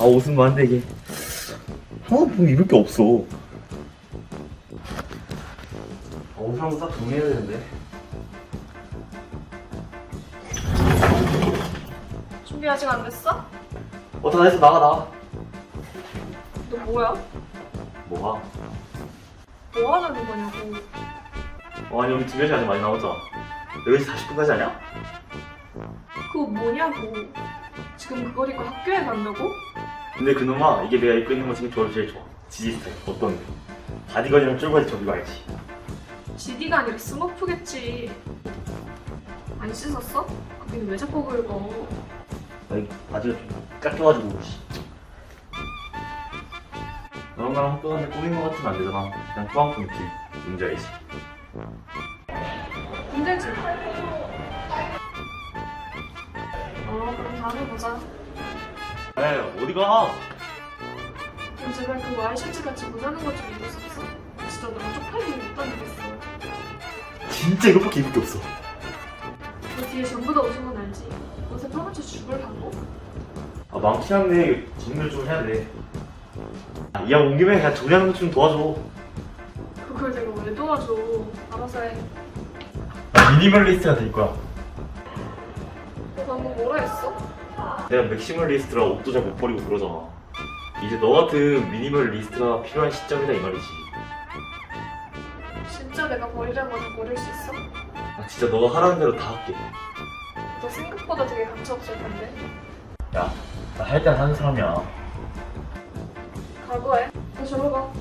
아 옷은 많은데 이게 하나 보면 입을 게 없어 아, 옷을 한번 싹 정리해야 되는데 준비 아직 안 됐어? 어 다 됐어 나가 나가 너 뭐야? 뭐가? 뭐 하자는 거냐고. 어, 아니 우리 두 명이 아직 많이 남았잖아 10시 40분까지 아니야? 그거 뭐냐고. 지금 그걸 입고 학교에 간다고? 근데 그놈아 이게 내가 입고 있는 거 중에 좋아 제일 좋아 지지 스타일 어떤데? 바디건이랑 쫄바지 저기 말지 GD가 아니라 스머프겠지. 안 씻었어? 거긴 왜 자꾸 긁어? 아니 바지가 좀 깎여가지고 씨. 너랑 나랑 학교 가는데 꾸민 거 같으면 안 되잖아 그냥 꾸안꾸 느낌 뭔지 알지? 힘들지? 다음에 보자. 에이 어디 가? 그럼 제발 그 와이셔츠 같이 모자는 것 좀 입을 수 없어? 진짜 너무 쪽팔리게 못 다니겠어. 진짜 이것밖에 입을 게 없어 그 뒤에 전부 다 오신 건 알지? 옷에 파묻혀 죽을 갖고? 아 많긴 한데 정리를 좀 해야 돼 아, 이왕 온 김에 그냥 정리하는 거좀 도와줘 그걸 내가 왜 도와줘? 알아서 해. 나 미니멀리스트가 될 거야 너 방금 뭐라 했어? 내가 맥시멀리스트라 옷도 잘 못 버리고 그러잖아 이제 너 같은 미니멀리스트가 필요한 시점이다 이 말이지 진짜 내가 버리라는 거다 버릴 수 있어? 아 진짜 너가 하라는 대로 다 할게 너 생각보다 되게 가차없을 텐데. 야 나 할 땐 하는 사람이야 각오해. 너 저러 가.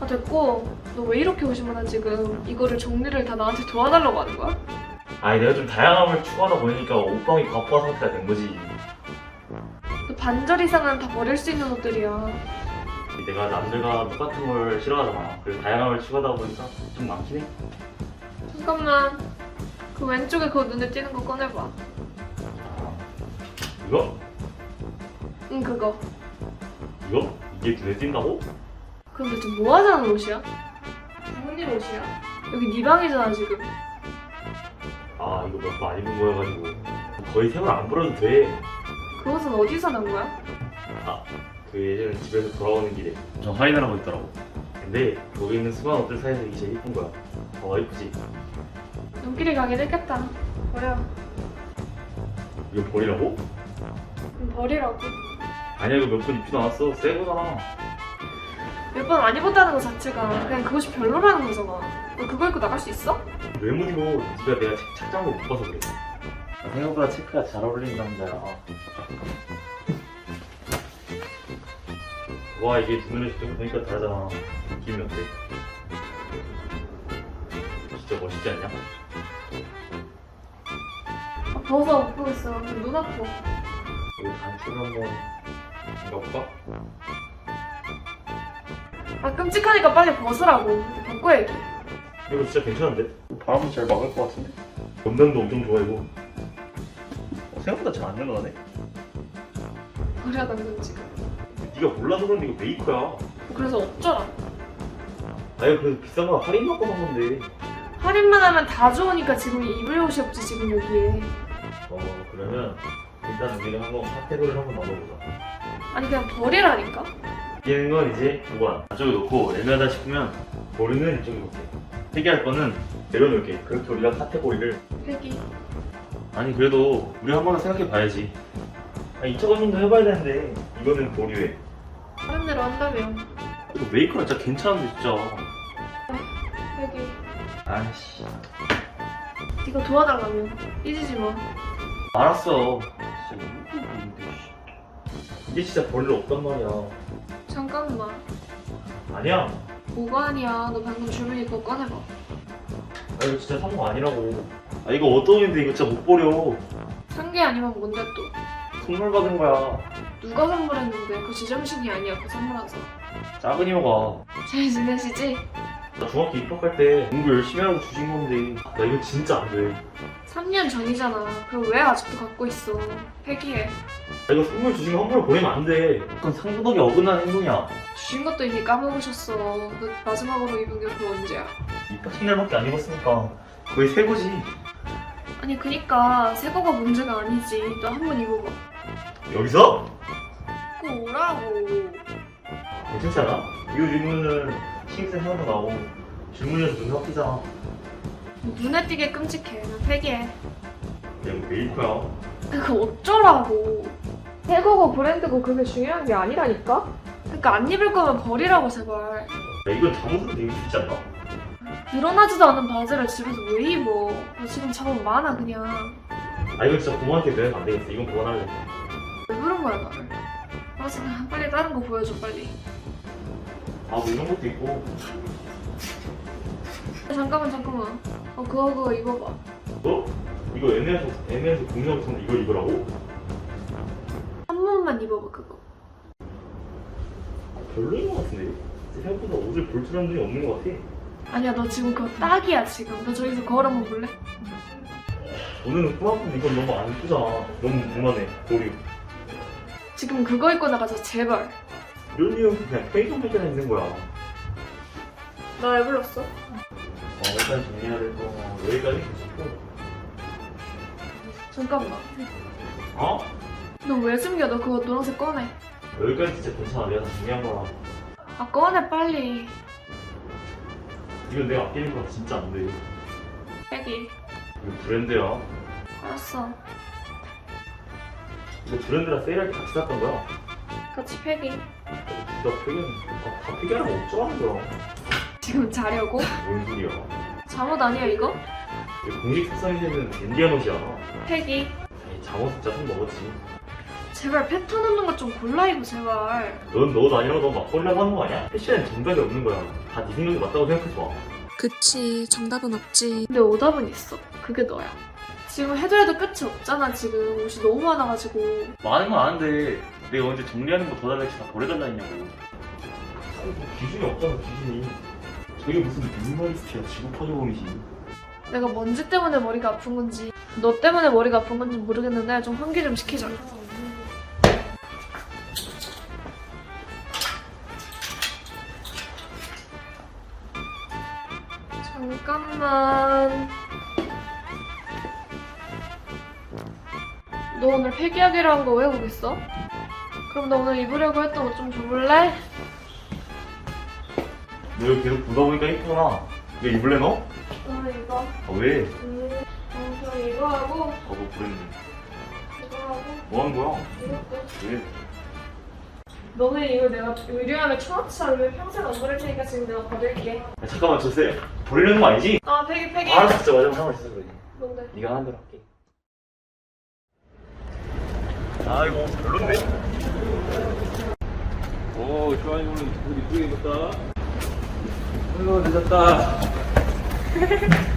아 됐고 너 왜 이렇게 오시면 지금 이거를 정리를 다 나한테 도와달라고 하는 거야? 아니 내가 좀 다양함을 추구하다 보니까 옷방이 과부하 상태가 된 거지 너 반절 이상은 다 버릴 수 있는 옷들이야. 내가 남들과 똑같은 걸 싫어하잖아 그래서 다양함을 추구하다 보니까 좀 많긴 해 잠깐만. 그 왼쪽에 그거 눈에 띄는 거 꺼내봐. 이거? 응 그거. 이거? 이게 눈에 띈다고? 그럼 대체 뭐 하자는 옷이야? 부모님 옷이야? 여기 네 방이잖아 지금. 아 이거 몇 번 안 입은 거여가지고 거의 생활 안 불어도 돼 그 옷은 어디서 난 거야? 그 예전에 집에서 돌아오는 길에 저 하고 있더라고 근데 거기 있는 수많은 옷들 사이에서 이게 제일 이쁜 거야 어 이쁘지? 눈길이 가긴 했겠다. 버려. 이거 버리라고? 그럼 버리라고. 아니야 이거 몇 번 입지도 않았어 새 거잖아 몇 번 안 입었다는 거 자체가 그냥 그것이 별로라는 거잖아. 너 그거 입고 나갈 수 있어? 왜못 입어 네가 내가 책, 책장을 못 봐서 그래 나 생각보다 체크가 잘 어울리는 남자야 와 이게 눈으로 직접 보니까 다르잖아 느낌이 어때? 진짜 멋있지 않냐? 아, 벗어 못 보겠어. 그럼 눈 아파. 우리 단추를 한번 가볼까? 아 끔찍하니까 빨리 벗으라고. 벗고 얘기. 이거 진짜 괜찮은데? 바람은 잘 막을 것 같은데? 건담도 엄청 좋아이고 어, 생각보다 잘 안 늘어나네 버려야 당근 지금. 네가 몰라서 그런데 이거 메이커야 그래서 어쩌라. 아니 그래도 비싼 거 할인 받고 산 건데 할인만 하면 다 좋으니까 지금 입을 옷이 없지 지금 여기에. 어 그러면 일단 우리가 한번 카테고리를 한번 나눠보자 아니 그냥 버리라니까. 이기는 건 이제 보관 안쪽에 놓고 애매하다 싶으면 버리는 이쪽에 놓게 폐기할 거는 내려놓을게 그렇게 우리가 카테고리를 폐기. 아니 그래도 우리 한 번은 생각해 봐야지 아니 2차 검증도 해봐야 되는데 이거는 보류해 다른 대로 한다며. 이거 메이커는 진짜 괜찮은데 진짜 폐기. 아이씨 네가 도와달라며. 삐지지 마. 알았어 진짜. 이게 진짜 볼일 없단 말이야 잠깐만. 아니야 뭐가 아니야. 너 방금 주민이 거 꺼내봐. 아 이거 진짜 산 거 아니라고 아 이거 어떤 건데 이거 진짜 못 버려 산 게 아니면 뭔데 또. 선물 받은 거야 누가 선물했는데 그 지정신이 아니야 그 선물한 사람. 작은 이모가 잘 지내시지? 나 중학교 입학할 때 공부 열심히 하라고 주신 건데 나 이거 진짜 안돼 3년 전이잖아. 그럼 왜 아직도 갖고 있어? 폐기해. 나 이거 선물 주신 거 함부로 보내면 안돼 그건 상도덕에 어긋나는 행동이야 주신 것도 이미 까먹으셨어. 너 마지막으로 입은 게 그거 언제야? 입학식 날밖에 안 입었으니까 거의 새 거지 아니 그니까 새 거가 문제가 아니지. 너 한 번 입어봐. 여기서? 그거 오라고. 괜찮지 않아? 이거 입으면은 신입생 하나도 나오고 질문이어서 눈 확히잖아 눈에 띄게 끔찍해. 나 폐기해. 그냥 메이커야 그거 어쩌라고. 새 거고 브랜드고 그게 중요한 게 아니라니까? 그니까 안 입을 거면 버리라고 제발. 야 이건 잠옷으로 입을 수 있지 않나? 늘어나지도 않은 바지를 집에서 왜 입어? 나 지금 잠옷 많아 그냥. 아 이건 진짜 부모한테 내면 안 되겠어 이건 그만할래 왜 그런 거야 나를? 알았어 빨리 다른 거 보여줘 빨리. 아 뭐 이런 것도 있고 잠깐만 잠깐만. 어 그거 그거 입어봐. 너? 이거 애매해서 애매해서 공유하고 있었는데 이걸 입으라고? 한 번만 입어봐 그거. 별로인 것 같은데 생각보다 옷을 볼 줄 아는 눈이 없는 것 같아 아니야 너 지금 그거 딱이야 지금. 너 저기서 거울 한번 볼래? 오늘은 꾸안꾸 이건 너무 안 예쁘잖아 너무 그만해 보류 지금 그거 입고 나가자 제발. 이런 이유 그냥 편의점 갈 때나 있는 거야 어 나 왜 불렀어? 일단 정리해야 될거 여기까지 괜찮고 잠깐만. 어? 너 왜 숨겨? 너 그거 노란색 꺼내. 여기까지 진짜 괜찮아 내가 다 정리한 거라 아 꺼내 빨리. 이건 내가 아끼는 거라 진짜 안 돼 빼기. 이거 브랜드야 알았어. 이거 브랜드랑 세일할 때 같이 샀던 거야 같이 패기. 진짜 폐기는 다, 다 폐기하라고 어쩌라는 거야 지금 자려고? 뭔 소리야 잠옷 아니야 이거? 이거 공식 특성이되는 인디안 옷이야 패기. 에이, 잠옷 진짜 손 먹었지 제발 패턴 없는 것 좀 골라 입어 제발. 넌 너도 아니라고 너 막걸리라고 하는 거 아니야? 패션엔 정답이 없는 거야 다 네 생각이 맞다고 생각하지 마 그치, 정답은 없지. 근데 오답은 있어. 그게 너야. 지금 해도 해도 끝이 없잖아 지금 옷이 너무 많아가지고. 많은 건 아는데 내가 언제 정리하는 거 더 달라 했지 다 버려달라 했냐고 아니 뭐 기준이 없잖아 기준이 저게 무슨 미니멀리스트야 지구파괴범이지 내가 먼지 때문에 머리가 아픈 건지 너 때문에 머리가 아픈 건지 모르겠는데 좀 환기 좀 시키자. 잠깐만. 너 오늘 폐기하기로 한 거 왜 거기 있어? 그럼 너 오늘 입으려고 했던 옷 좀 줘볼래? 너 이거 계속 보다 보니까 이쁘구나 이거 입을래 너? 오늘 이거. 아 왜? 음, 어, 그럼 이거 하고 어뭐 브랜드 이거 하고 뭐 하는 거야? 이것도. 왜? 너는 이거 내가 의류하면 천원치 않으면 평생 안 버릴 테니까 지금 내가 버릴게. 야, 잠깐만 저세 버리려는 거 아니지? 아, 폐기, 폐기. 아 진짜 마지막 상황 있어서 그래 뭔데? 네가 하는 대로 할게 아 이거 별론데? 오, 좋아요. 오늘 옷 이쁘게 입었다. 아이고, 늦었다.